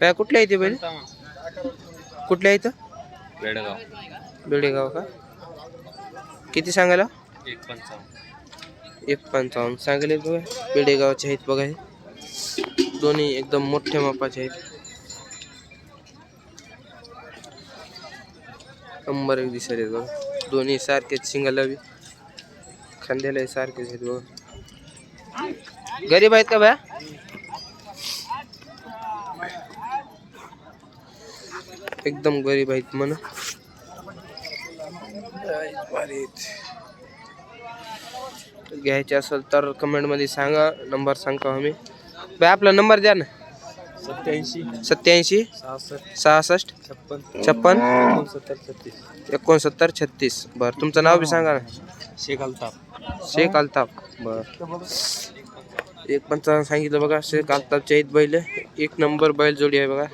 काय कुठल्या इथे बैल? कुठल्या इथं? बेडगाव बेडेगाव का? किती सांगायला? एक पंचावन्न. एक पंचावन्न. सांगले बघा बेडेगावचे आहेत बघा हे. दोन्ही एकदम मोठ्या मापाचे आहेत. नंबर एक आहेत बघा. दोन्ही सारखेच सिंगल बी खांद्याला सारखेच आहेत बघा. गरीब आहेत का भया? एकदम गरीब आहेत म्हणा. घ्यायचे असेल तर कमेंटमध्ये सांगा नंबर सांगतो आम्ही. बाय आपला नंबर द्या ना. सत्याऐंशी. सत्याऐंशी. सहासष्ट. छप्पन. छप्पन. एकोणसत्तर छत्तीस. एकोणसत्तर छत्तीस. बरं तुमचं नाव बी सांगा ना. शेख अल्ताफ. शेख अल्ताफ. बर. एक पंचावन्न सांगितलं बघा शेख अल्ताफचे आहेत बैल. एक नंबर बैल जोडी आहे बघा.